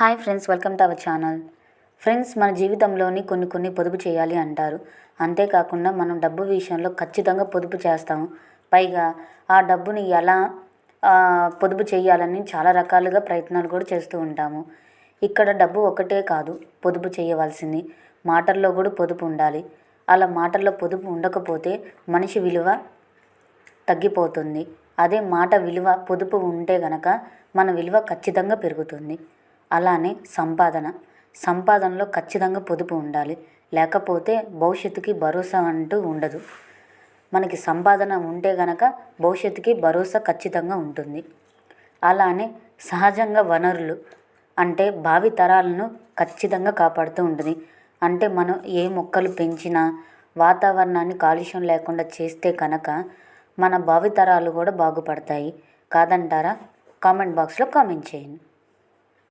Hi friends welcome to our channel. Friends మన జీవితంలోని కొన్ని కొన్ని పొదుపు చేయాలి అంటారు. అంతేకాకుండా మనం డబ్బు విషయంలో ఖచ్చితంగా పొదుపు చేస్తాము. పైగా ఆ డబ్బుని ఎలా పొదుపు చేయాలని చాలా రకాలుగా ప్రయత్నాలు కూడా చేస్తూ ఉంటాము. ఇక్కడ డబ్బు ఒకటే కాదు పొదుపు చేయవలసింది. మాటల్లో కూడా పొదుపు ఉండాలి. అలా మాటల్లో పొదుపు ఉండకపోతే మనిషి విలువ తగ్గిపోతుంది. అదే మాట విలువ పొదుపు ఉంటే గనక మన విలువ ఖచ్చితంగా పెరుగుతుంది. అలానే సంపాదన. సంపాదనలో ఖచ్చితంగా పొదుపు ఉండాలి. లేకపోతే భవిష్యత్తుకి భరోసా అంటూ ఉండదు. మనకి సంపాదన ఉంటే గనక భవిష్యత్తుకి భరోసా ఖచ్చితంగా ఉంటుంది. అలానే సహజంగా వనరులు అంటే భావి తరాలను ఖచ్చితంగా కాపాడుతూ ఉంటుంది. అంటే మనం ఏ మొక్కలు పెంచినా వాతావరణాన్ని కాలుష్యం లేకుండా చేస్తే కనుక మన భావితరాలు కూడా బాగుపడతాయి. కాదంటారా? కామెంట్ బాక్స్లో కామెంట్ చేయండి.